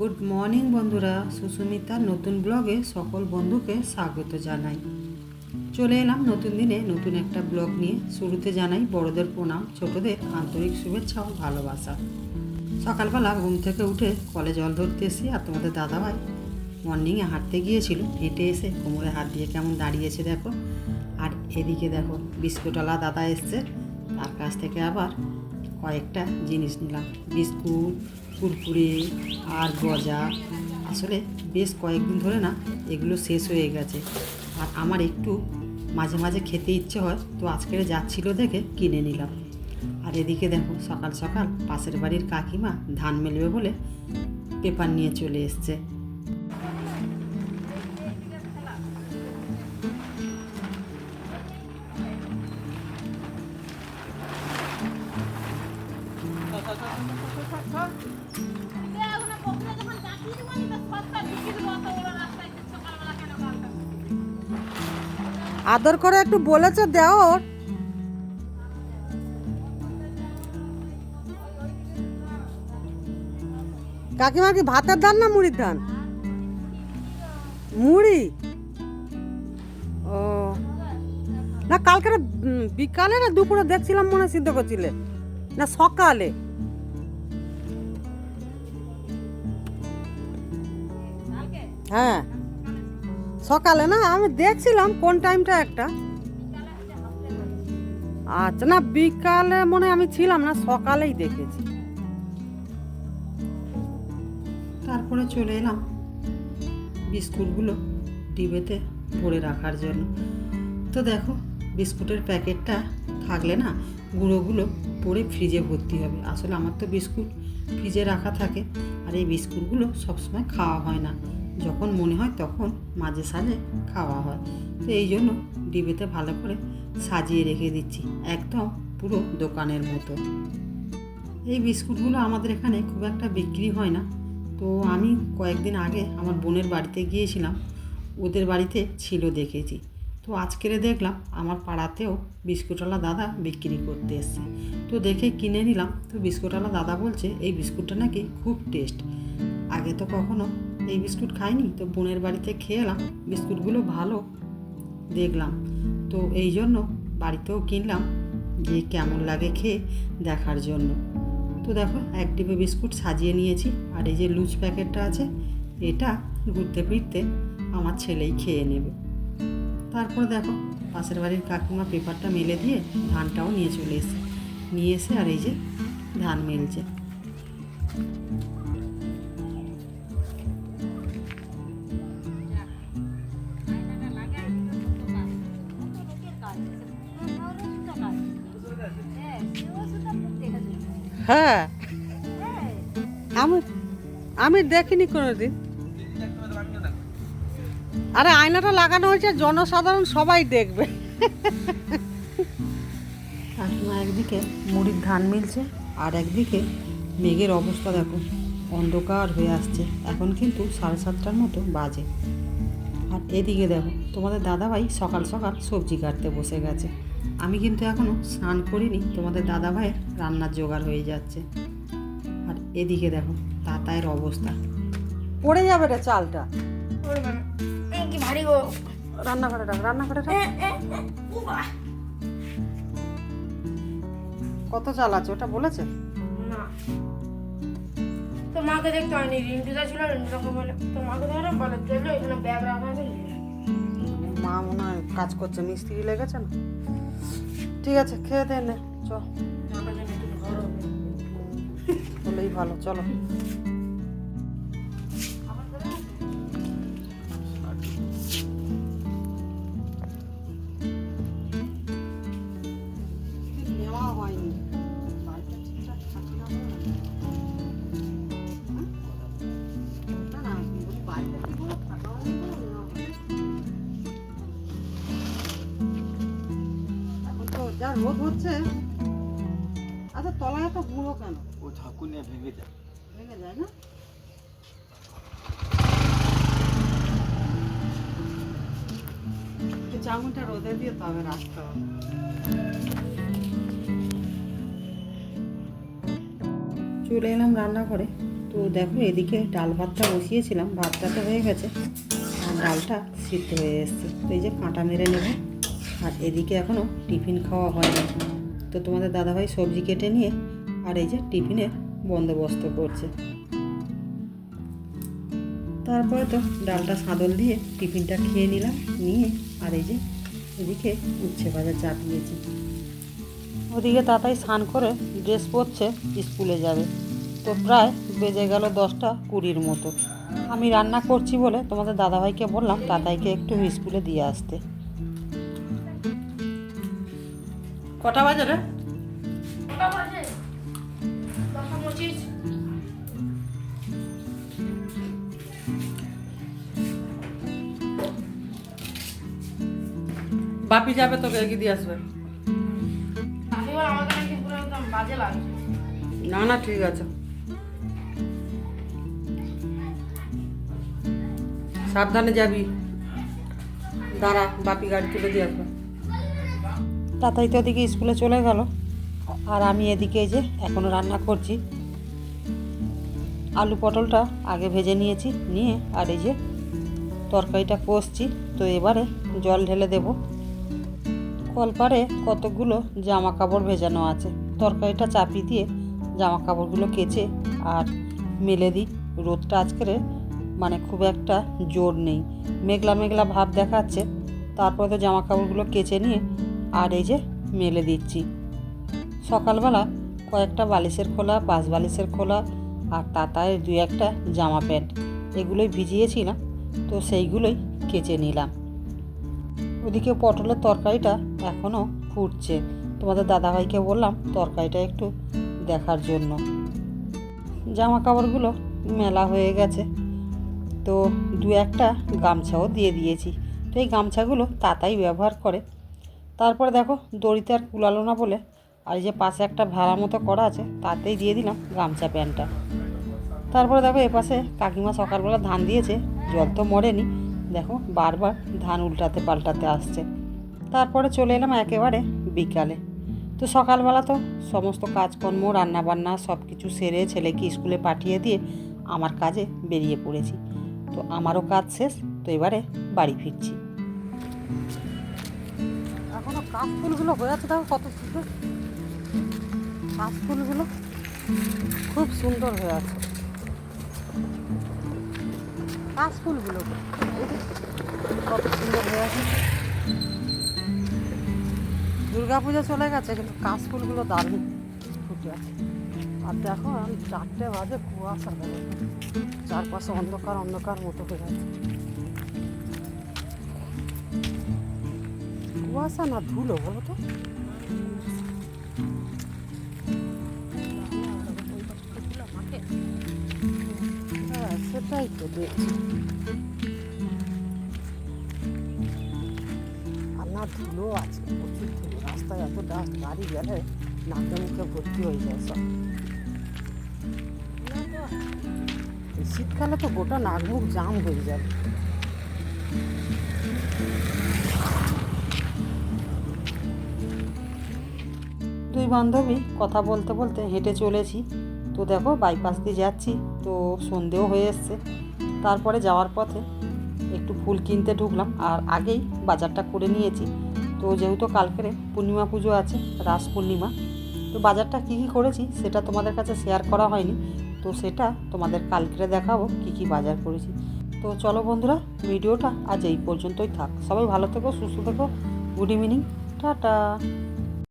Good morning বন্ধুরা সুস্মিতার নতুন ব্লগে সকল বন্ধুকে স্বাগত জানাই। চলে এলাম নতুন দিনে নতুন একটা ব্লগ নিয়ে। শুরুতে জানাই বড়দের প্রণাম, ছোটদের আন্তরিক শুভেচ্ছা ও ভালোবাসা। সকালবেলা ঘুম থেকে উঠে কলে জল ধরতে এসি আর তোমাদের দাদাভাই মর্নিংয়ে হাঁটতে গিয়েছিল, হেঁটে এসে কোমরে হাত দিয়ে কেমন দাঁড়িয়েছে দেখো। আর এদিকে দেখো বিস্কুটওয়ালা দাদা এসছে, তার কাছ থেকে আবার কয়েকটা জিনিস নিলাম, বিস্কুট কুরকুরে আর গজা। আসলে বেশ কয়েকদিন ধরে না এগুলো শেষ হয়ে গেছে। আর আমার একটু মাঝে মাঝে খেতে ইচ্ছে হয়, তো আজকের যাচ্ছিল দেখে কিনে নিলাম। আর এদিকে দেখো, সকাল সকাল পাশের বাড়ির কাকিমা ধান মেলবে বলে পেপার নিয়ে চলে এসছে। আদর করে একটু বলেছে, দেও। ওর কাকিমার কি ভাতের ধান না মুড়ির ধান? মুড়ি? ও। না কালকে বিকালে না দুপুরে দেখছিলাম মনে সিদ্ধ করছিলে? না সকালে? হ্যাঁ। সকালে না, আমি দেখছিলাম কোন টাইমটা একটা। আচ্ছা না, বিকালে মনে আমি ছিলাম না, সকালেই দেখেছি। তারপরে চলে এলাম বিস্কুটগুলো ডিবেতে ভরে রাখার জন্য। তো দেখো, বিস্কুটের প্যাকেটটা থাকলে না, গুঁড়োগুলো পরে ফ্রিজে ভর্তি হবে। আসলে আমার তো বিস্কুট ফ্রিজে রাখা থাকে, আর এই বিস্কুটগুলো সবসময় খাওয়া হয় না। যখন মনে হয় তখন মাঝে সাঝে খাওয়া হয়। তো এই জন্য ডিবেতে ভালো করে সাজিয়ে রেখে দিচ্ছি, একদম পুরো দোকানের মতো। এই বিস্কুটগুলো আমাদের এখানে খুব একটা বিক্রি হয় না। তো আমি কয়েকদিন আগে আমার বোনের বাড়িতে গিয়েছিলাম, ওদের বাড়িতে ছিল দেখেছি। তো আজকেরে দেখলাম আমার পাড়াতেও বিস্কুটওয়ালা দাদা বিক্রি করতে এসছে। তো দেখে কিনে নিলাম। তো বিস্কুটওয়ালা দাদা বলছে, এই বিস্কুটটা নাকি খুব টেস্ট। আগে তো কখনো এই বিস্কুট খাইনি, তো বোনের বাড়িতে খেয়ে এলাম বিস্কুটগুলো ভালো দেখলাম। তো এই জন্য বাড়িতেও কিনলাম যে কেমন লাগে খেয়ে দেখার জন্য। তো দেখো, এক ডিবে বিস্কুট সাজিয়ে নিয়েছি, আর এই যে লুজ প্যাকেটটা আছে, এটা ঘুরতে ফিরতে আমার ছেলেই খেয়ে নেবে। তারপর দেখো, পাশের বাড়ির কাকিমা পেপারটা মেলে দিয়ে ধানটাও নিয়ে চলে এসে নিয়ে এসে আর এই যে ধান মেলছে। হ্যাঁ। আমি আমি দেখিনি কোনোদিন। আরে আয়নাটা লাগানো হয়েছে, জনসাধারণ সবাই দেখবে। একদিকে মুড়ির ধান মিলছে, আর একদিকে মেঘের অবস্থা দেখো, অন্ধকার হয়ে আসছে। এখন কিন্তু সাড়ে সাতটার মতো বাজে। আর এদিকে দেখো, তোমাদের দাদাভাই সকাল সকাল সবজি কাটতে বসে গেছে। আমি কিন্তু এখনও স্নান করিনি তোমাদের দাদা ভাইয়ের রান্নার জোগাড় হয়ে যাচ্ছে। আর এদিকে দেখো তাতায়ের অবস্থা। পড়ে যাবে রে চালটা। কি ভারী গো। রান্নাঘরে রাখ রান্নাঘরে রাখ। কত চাল আছে ওটা বলেছে? না। তো মাকে দেখতে হয়নি রিন্টুদা ছিল রিন্টুদাকে বলে তো মাকে ধরে বলে চলো এখানে ব্যাগ রাখা আছে মা মনে হয় কাজ করছে মিস্ত্রি লেগেছে না? ঠিক আছে খেয়ে দে নে চ মাকে যেন একটু ঘর হবে। হলেই ভালো চলো। যা রোদ হচ্ছে আচ্ছা তলায় একটা গুঁড়ো কেন? ও ঝাঁকুনিয়া ভেঙে যায়। ভেঙে যায় না? চাউমিনটা রোদে দিয়ে তবে রাখতে হবে। চলে এলাম রান্নাঘরে। তো দেখো এদিকে ডাল ভাতটা বসিয়েছিলাম। ভাতটা তো হয়ে গেছে আর ডালটা সিদ্ধ হয়ে এসছে। তো এই যে কাঁটা মেরে নেব। আর এদিকে এখনও টিফিন খাওয়া হয়নি। তো তোমাদের দাদাভাই সবজি কেটে নিয়ে আর এই যে টিফিনের বন্দোবস্ত করছে। তারপরে তো ডালটা সাদল দিয়ে টিফিনটা খেয়ে নিলাম, নিয়ে আর এই যে এদিকে উচ্ছে ভাজা চাপিয়েছি ওদিকে তাতাই স্নান করে ড্রেস পরছে, স্কুলে যাবে। তো প্রায় বেজে গেল দশটা কুড়ির মতো। আমি রান্না করছি বলে তোমাদের দাদাভাইকে বললাম, তাতাইকে একটু স্কুলে দিয়ে আসতে। কটা বাজে রে? বাপি যাবে তোকে এগিয়ে দিয়ে আসবে? না না ঠিক আছে। সাবধানে যাবি। দাঁড়া বাপি গাড়ি তুলে দিয়ে আসবে। তাতাই তো ওদিকে স্কুলে চলে গেল। আর আমি এদিকে যে এখনও রান্না করছি। আলু পটলটা আগে ভেজে নিয়েছি, নিয়ে আর এই যে তরকারিটা কষছি। তো এবারে জল ঢেলে দেব। কলপারে কতগুলো জামা কাপড় ভেজানো আছে। তরকারিটা চাপি দিয়ে জামা কাপড়গুলো কেচে আর মেলে দিই। রোদটা আজকের মানে খুব একটা জোর নেই। মেঘলা মেঘলা ভাব দেখাচ্ছে। তারপরে তো জামা কাপড়গুলো কেচে নিয়ে আর এই যে মেলে দিচ্ছি। সকালবেলা কয়েকটা বালিশের খোলা, পাঁচ বালিশের খোলা আর তাতায় দুই একটা জামা প্যান্ট। এগুলোই ভিজিয়েছিলাম তো সেইগুলোই কেচে নিলাম। ওদিকে পটলের তরকারিটা এখনও ফুটছে। তোমাদের দাদাভাইকে বললাম তরকারিটা একটু দেখার জন্য। জামা কাপড়গুলো মেলা হয়ে গেছে, তো দু একটা গামছাও দিয়ে দিয়েছি। তো এই গামছাগুলো তাতাই ব্যবহার করে তারপরে দেখো দড়িতে আর কুলালো না বলে আর এই যে পাশে একটা ভাড়া মতো করা আছে, তাতেই দিয়ে দিলাম গামছা, প্যান্টটা। তারপরে দেখো এপাশে কাকিমা সকালবেলা ধান দিয়েছে, জল তো মরেনি। দেখো বারবার ধান উল্টাতে পাল্টাতে আসছে। তারপরে চলে এলাম একেবারে বিকালে। তো সকালবেলা তো সমস্ত কাজকর্ম, রান্নাবান্না সব কিছু সেরে ছেলেকে স্কুলে পাঠিয়ে দিয়ে আমার কাজে বেরিয়ে পড়েছি। তো আমারও কাজ শেষ, তো এবারে বাড়ি ফিরছি। কাশ ফুলগুলো হয়ে আছে, দেখো কত সুন্দর। কাশ ফুলগুলো খুব সুন্দর হয়ে আছে। কাশ ফুলগুলো কত সুন্দর হয়ে আছে। দুর্গা পুজো চলে গেছে, কিন্তু কাশ ফুলগুলো দারুণ ফুটে আছে। আর দেখো আমি চারটে বাজে কুয়াশা দেবে চারপাশে অন্ধকার অন্ধকার মতো হয়ে আছে। কুয়াশা না ধুলো, বলো তো। হ্যাঁ সেটাই তো দেখছি আর না ধুলো আছে, প্রচুর ধুলো। রাস্তায় এত ডাস্ট গাড়ি গেলে নাকে মুখে ভর্তি হয়ে যায় সব। শীতকালে তো গোটা নাক মুখ জাম হয়ে যাবে। বান্ধবী, কথা বলতে বলতে হেঁটে চলেছি। তো দেখো বাইপাস দিয়ে যাচ্ছি, তো সন্ধেও হয়ে এসছে। তারপরে যাওয়ার পথে একটু ফুল কিনতে ঢুকলাম, আর আগেই বাজারটা করে নিয়েছি। তো যেহেতু কালকের পূর্ণিমা পুজো আছে, রাস পূর্ণিমা, তো বাজারটা কী কী করেছি সেটা তোমাদের কাছে শেয়ার করা হয়নি। তো সেটা তোমাদের কালকেরে দেখাবো, কী কী বাজার করেছি। তো চলো বন্ধুরা, ভিডিওটা আজ এই পর্যন্তই থাক। সবাই ভালো থেকো, সুস্থ থেকো। Good evening tata.